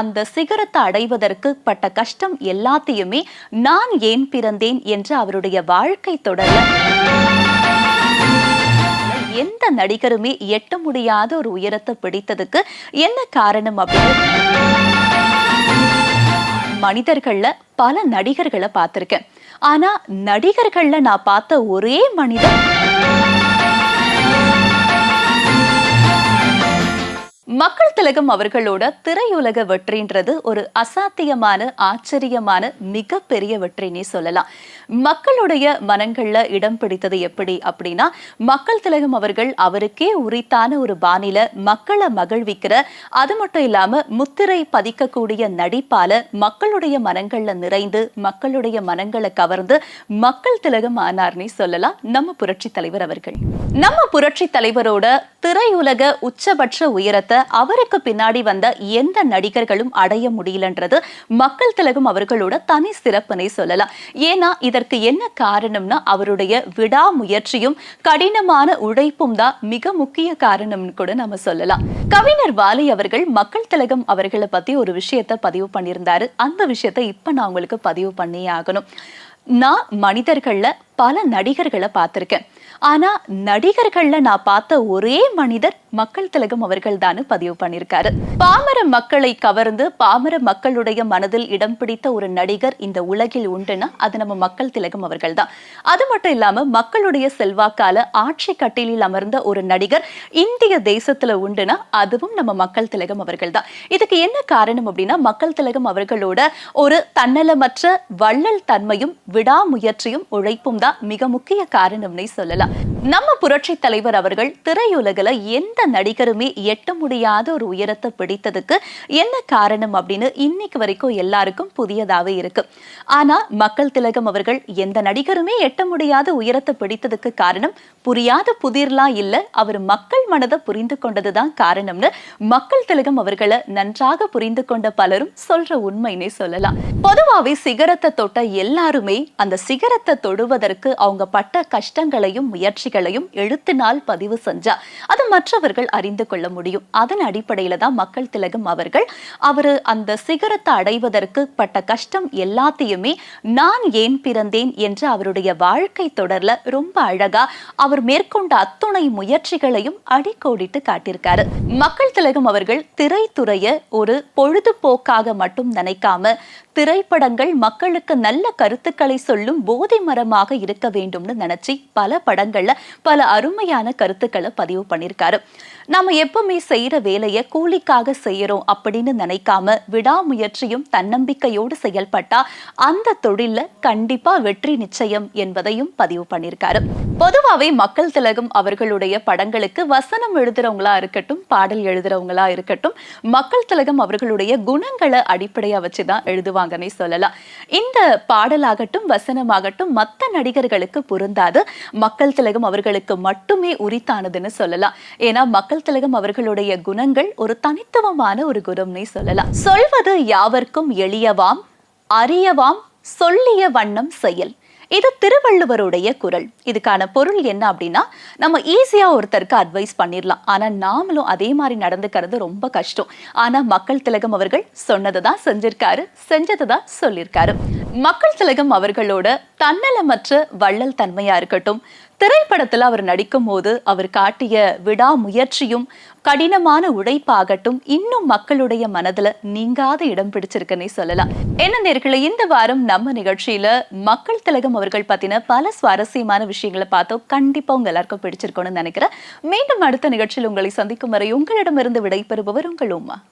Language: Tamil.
அந்த சிகரத்தை அடைவதற்கு பட்ட கஷ்டம் எல்லாத்தையுமே நான் ஏன் பிறந்தேன் என்று அவருடைய வாழ்க்கை தொடர எந்த நடிகருமே எட்ட முடியாத ஒரு உயரத்தை பிடித்ததுக்கு என்ன காரணம் அப்படின்னு மனிதர்கள்ல பல நடிகர்களை பார்த்திருக்கேன். ஆனா நடிகர்கள்ல நான் பார்த்த ஒரே மனிதன் மக்கள் திலகம் அவர்களோட திரையுலக வெற்றின்றது ஒரு அசாத்தியமான ஆச்சரியமான மிகப்பெரிய வெற்றினே சொல்லலாம். மக்களுடைய மனங்கள்ல இடம் பிடித்தது எப்படி அப்படின்னா மக்கள் திலகம் அவர்கள் அவருக்கே உரித்தான ஒரு பாணியில மக்களை மகிழ்விக்கிற அது மட்டும் இல்லாம முத்திரை பதிக்கக்கூடிய நடிப்பால மக்களுடைய மனங்கள்ல நிறைந்து மக்களுடைய மனங்களை கவர்ந்து மக்கள் திலகம் ஆனார்னே சொல்லலாம். நம்ம புரட்சி தலைவர் அவர்கள். நம்ம புரட்சி தலைவரோட திரையுலக உச்சபட்ச உயரத்தை அவருக்கு பின்னாடி வந்த எந்த நடிகர்களும் அடைய முடியலன்றது மக்கள் திலகம் அவர்களோட தனி சிறப்புனே சொல்லலாம். ஏன்னா இதற்கு என்ன காரணம்னா அவருடைய விடாமுயற்சியும் கடினமான உழைப்பும் தான் மிக முக்கிய காரணம்னு கூட நம்ம சொல்லலாம். கவிஞர் வாலி அவர்கள் மக்கள் திலகம் அவர்களை பத்தி ஒரு விஷயத்த பதிவு பண்ணியிருந்தாரு. அந்த விஷயத்தை இப்ப நான் உங்களுக்கு பதிவு பண்ணியே ஆகணும். நான் மனிதர்கள்ல பல நடிகர்களை பார்த்திருக்கேன். ஆனா நடிகர்கள்ல நான் பார்த்த ஒரே மனிதர் மக்கள் திலகம் அவர்கள் தான் பதிவு பண்ணியிருக்காரு பாமர மக்களை கவர்ந்து பாமர மக்களுடைய மனதில் இடம் பிடித்த ஒரு நடிகர் இந்த உலகில் உண்டுன்னா அது நம்ம மக்கள் திலகம் அவர்கள் தான் அது மட்டும் இல்லாம மக்களுடைய செல்வாக்கால ஆட்சி கட்டிலில் அமர்ந்த ஒரு நடிகர் இந்திய தேசத்துல உண்டுன்னா அதுவும் நம்ம மக்கள் திலகம் அவர்கள் தான் இதுக்கு என்ன காரணம் அப்படின்னா மக்கள் திலகம் அவர்களோட ஒரு தன்னலமற்ற வள்ளல் தன்மையும் விடாமுயற்சியும் உழைப்பும் தான் மிக முக்கிய காரணம்னே சொல்லலாம். சொல்லலாம் நம்ம புரட்சி தலைவர் அவர்கள் திரையுலகில் எந்த நடிகருமே எட்ட முடியாத ஒரு உயரத்தை பிடித்ததுக்கு என்ன காரணம் அப்படின்னு இன்னைக்கு வரைக்கும் எல்லாருக்கும் புதியதாகவே இருக்கு. ஆனா மக்கள் திலகம் அவர்கள் எந்த நடிகருமே எட்ட முடியாத உயரத்தை பிடித்ததுக்கு காரணம் புரியாத புதிர்லாம் இல்ல அவர் மக்கள் மனதை புரிந்து கொண்டதுதான் காரணம்னு மக்கள் திலகம் அவர்களை நன்றாக புரிந்து கொண்ட பலரும் சொல்ற உண்மைனே சொல்லலாம். பொதுவாகவே சிகரத்தை தொட்ட எல்லாருமே அந்த சிகரத்தை தொடுவதற்கு அவங்க பட்ட கஷ்டங்களையும் முயற்சிகளையும் எழுத்தினால் பதிவு செஞ்சா அது மற்றவர்கள் அறிந்து கொள்ள முடியும். அதன் அடிப்படையில தான் மக்கள் திலகம் அவர்கள் அவரு அந்த சிகரத்தை அடைவதற்கு பட்ட கஷ்டம் எல்லாத்தையுமே நான் ஏன் பிறந்தேன் என்று அவருடைய வாழ்க்கை தொடர்ல ரொம்ப அழகா அவர் மேற்கொண்ட அத்துணை முயற்சிகளையும் அடிக்கோடிட்டு காட்டியிருக்காரு. மக்கள் திலகம் அவர்கள் திரைத்துறைய ஒரு பொழுதுபோக்காக மட்டும் நினைக்காம திரைப்படங்கள் மக்களுக்கு நல்ல கருத்துக்களை சொல்லும் போதை மரமாக இருக்க வேண்டும்னு நினைச்சு பல படங்கள்ல பல அருமையான கருத்துக்களை பதிவு பண்ணியிருக்காரு. நம்ம எப்பவுமே செய்யற வேலையை கூலிக்காக செய்யறோம் அப்படின்னு நினைக்காம விடாமுயற்சியும் தன்னம்பிக்கையோடு செயல்பட்டா அந்த தொழில கண்டிப்பா வெற்றி நிச்சயம் என்பதையும் பதிவு பண்ணியிருக்காரு பொதுவாவே மக்கள் திலகம் அவர்களுடைய படங்களுக்கு வசனம் எழுதுறவங்களா இருக்கட்டும் பாடல் எழுதுறவங்களா இருக்கட்டும் மக்கள் திலகம் அவர்களுடைய குணங்களை அடிப்படையா வச்சுதான் எழுதுவாங்கன்னே சொல்லலாம். இந்த பாடலாகட்டும் வசனமாகட்டும் மற்ற நடிகர்களுக்கு பொருந்தாது. மக்கள் திலகம் அவர்களுக்கு மட்டுமே உரித்தானதுன்னு சொல்லலாம். ஏன்னா மக்கள் திலகம் அவர்களுடைய குணங்கள் ஒரு தனித்துவமான ஒரு குணம்னே சொல்லலாம். சொல்வது யாவர்க்கும் எளியவாம் அறியவாம் சொல்லிய வண்ணம் செயல். இது திருவள்ளுவருடைய குரல். இதுக்கான பொருள் என்ன அப்படின்னா நம்ம ஈஸியா ஒருத்தருக்கு அட்வைஸ் பண்ணிடலாம் ஆனா நாமளும் அதே மாதிரி நடந்துக்கிறது ரொம்ப கஷ்டம். ஆனா மக்கள் திலகம் அவர்கள் சொன்னதை தான் செஞ்சிருக்காரு செஞ்சதை தான் சொல்லியிருக்காரு மக்கள் திலகம் அவர்களோட தன்னலமற்ற வள்ளல் தன்மையா இருக்கட்டும் திரைப்படத்துல அவர் நடிக்கும் போது அவர் காட்டிய விடாமுயற்சியும் கடினமான உழைப்பாகட்டும் இன்னும் மக்களுடைய மனதுல நீங்காத இடம் பிடிச்சிருக்குன்னே சொல்லலாம். என்ன நேர்களை இந்த வாரம் நம்ம நிகழ்ச்சியில மக்கள் திலகம் அவர்கள் பத்தின பல சுவாரஸ்யமான விஷயங்களை பார்த்தோம். கண்டிப்பா உங்க எல்லாருக்கும் பிடிச்சிருக்கணும்னு நினைக்கிறேன். மீண்டும் அடுத்த நிகழ்ச்சியில் உங்களை சந்திக்கும் வரை உங்களிடமிருந்து விடைபெறுபவர் உங்கள் உமா.